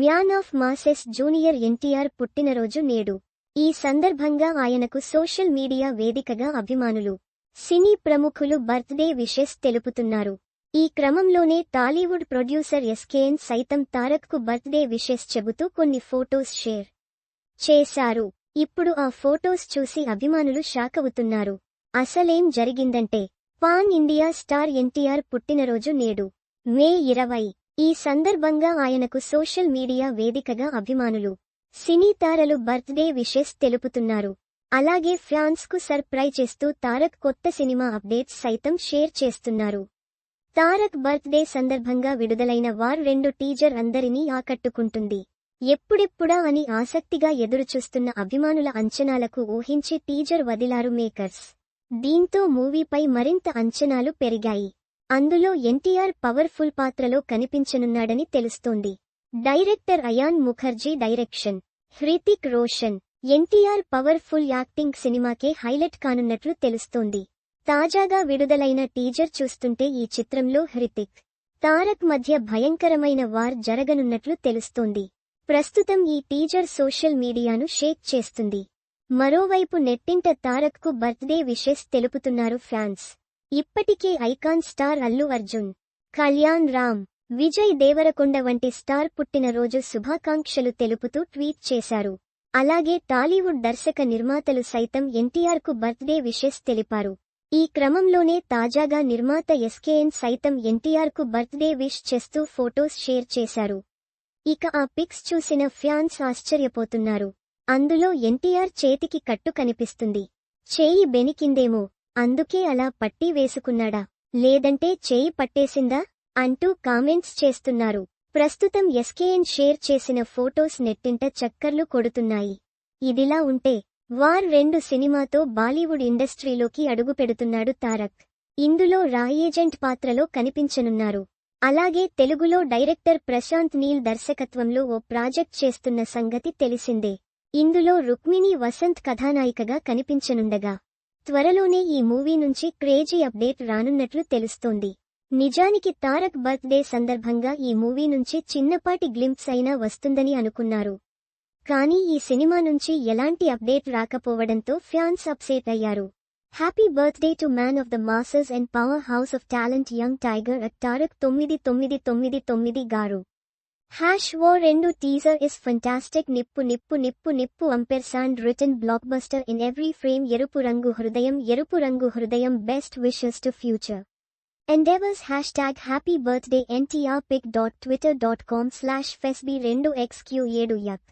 Man of masses junior NTR పుట్టినరోజు నేడు. ఈ సందర్భంగా ఆయనకు సోషల్ మీడియా వేదికగా అభిమానులు సినీ ప్రముఖులు బర్త్డే విషెస్ తెలుపుతున్నారు. ఈ క్రమంలోనే టాలీవుడ్ ప్రొడ్యూసర్ ఎస్కేఎన్ సైతం తారక్కు బర్త్డే విషెస్ చెబుతూ కొన్ని ఫోటోస్ షేర్ చేశారు. ఇప్పుడు ఆ ఫోటోస్ చూసి అభిమానులు షాకవుతున్నారు అసలేం జరిగిందంటే పాన్ ఇండియా స్టార్ ఎన్టీఆర్ పుట్టినరోజు నేడు మే ఇరవై ఈ సందర్భంగా ఆయనకు సోషల్ మీడియా వేదికగా అభిమానులు సినీ తారలు బర్త్డే విషెస్ తెలుపుతున్నారు. అలాగే ఫ్యాన్స్కు సర్ప్రైజ్ చేస్తూ తారక్ కొత్త సినిమా అప్డేట్స్ సైతం షేర్ చేస్తున్నారు. తారక్ బర్త్డే సందర్భంగా విడుదలైన వార్ రెండు టీజర్ అందరినీ ఆకట్టుకుంటుంది. ఎప్పుడెప్పుడా అని ఆసక్తిగా ఎదురుచూస్తున్న అభిమానుల అంచనాలకు ఊహించి టీజర్ వదిలారు మేకర్స్. దీంతో మూవీపై మరింత అంచనాలు పెరిగాయి. అందులో ఎన్టీఆర్ పవర్ఫుల్ పాత్రలో కనిపించనున్నాడని తెలుస్తోంది. Director Ayan Mukerji direction. Hrithik Roshan. NTR powerful acting సినిమాకే హైలైట్ కానున్నట్లు తెలుస్తోంది. తాజాగా విడుదలైన టీజర్ చూస్తుంటే ఈ చిత్రంలో హృతిక్ తారక్ మధ్య భయంకరమైన వార్ జరగనున్నట్లు తెలుస్తోంది. ప్రస్తుతం ఈ టీజర్ సోషల్ మీడియాను షేక్ చేస్తుంది. మరోవైపు నెట్టింట తారక్కు బర్త్డే విషెస్ తెలుపుతున్నారు ఫ్యాన్స్. ఇప్పటికే ఐకాన్ స్టార్ అల్లు అర్జున్ కళ్యాణ్ రామ్ విజయ్ దేవరకొండ వంటి స్టార్ పుట్టినరోజు శుభాకాంక్షలు తెలుపుతూ ట్వీట్ చేశారు. అలాగే టాలీవుడ్ దర్శక నిర్మాతలు సైతం ఎన్టీఆర్కు బర్త్డే విషెస్ తెలిపారు. ఈ క్రమంలోనే తాజాగా నిర్మాత ఎస్కేఎన్ సైతం ఎన్టీఆర్కు బర్త్డే విష్ చేస్తూ ఫోటోస్ షేర్ చేశారు. ఇక ఆ పిక్స్ చూసిన ఫ్యాన్స్ ఆశ్చర్యపోతున్నారు. అందులో ఎన్టీఆర్ చేతికి కట్టు కనిపిస్తుంది. చేయి బెనికిందేమో. అందుకే అలా పట్టీ వేసుకున్నాడా. లేదంటే చేయి పట్టేసిందా? అంటూ కామెంట్స్ చేస్తున్నారు. ప్రస్తుతం ఎస్కేఎన్ షేర్ చేసిన ఫోటోస్ నెట్టింట చక్కర్లు కొడుతున్నాయి. ఇదిలా ఉంటే వార్ రెండు సినిమాతో బాలీవుడ్ ఇండస్ట్రీలోకి అడుగుపెడుతున్నాడు తారక్. ఇందులో రాయేజెంట్ పాత్రలో కనిపించనున్నారు. అలాగే తెలుగులో డైరెక్టర్ ప్రశాంత్ నీల్ దర్శకత్వంలో ఓ ప్రాజెక్ట్ చేస్తున్న సంగతి తెలిసిందే. ఇందులో రుక్మిణి వసంత్ కథానాయికగా కనిపించనుండగా. త్వరలోనే ఈ మూవీ నుంచి క్రేజీ అప్డేట్ రానున్నట్లు తెలుస్తోంది. నిజానికి తారక్ బర్త్డే సందర్భంగా ఈ మూవీ నుంచి చిన్నపాటి గ్లింప్స్ అయినా వస్తుందని అనుకున్నారు. కానీ ఈ సినిమా నుంచి ఎలాంటి అప్డేట్ రాకపోవడంతో ఫ్యాన్స్ అప్సెట్ అయ్యారు. Happy birthday to man of the masses and powerhouse of talent young tiger at Tarak తొమ్మిది తొమ్మిది తొమ్మిది తొమ్మిది గారు. హ్యాష్ ఓ రెండు టీజర్ ఇస్ ఫంటాస్టిక్ నిప్పు నిప్పు నిప్పు నిప్పు ampersand return blockbuster in every frame ఎరుపు రంగు హృదయం ఎరుపు రంగు హృదయం best wishes to future endeavours hashtag happy birthday NTR pic dot twitter dot com slash ఫెస్బి రెండు ఎక్స్క్యూ ఏడు యక్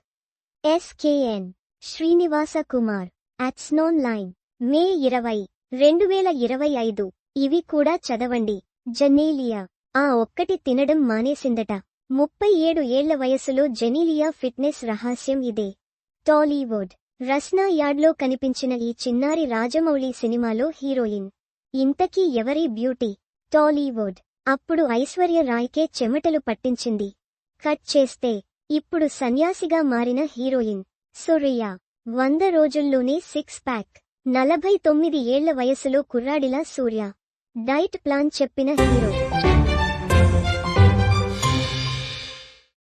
ఎస్కేఎన్ శ్రీనివాస కుమార్ అట్స్నోన్ లైన్ మే ఇరవై రెండు వేల ఇరవై ఐదు ఇవి కూడా చదవండి జనేలియా ఆ ఒక్కటి తినడం మానేసిందట ముప్పై ఏడు ఏళ్ళ వయసులో జెనీలియా ఫిట్నెస్ రహస్యం ఇదే. టాలీవుడ్ రస్నా యార్డ్లో కనిపించిన ఈ చిన్నారి రాజమౌళి సినిమాలో హీరోయిన్. ఇంతకీ ఎవరి బ్యూటీ? టాలీవుడ్ అప్పుడు ఐశ్వర్య రాయ్కే చెమటలు పట్టించింది. కట్ చేస్తే ఇప్పుడు సన్యాసిగా మారిన హీరోయిన్ సురియా. వంద రోజుల్లోనే సిక్స్ ప్యాక్. నలభై తొమ్మిది ఏళ్ళ వయసులో కుర్రాడిలా సూర్య. డైట్ ప్లాన్ చెప్పిన హీరో.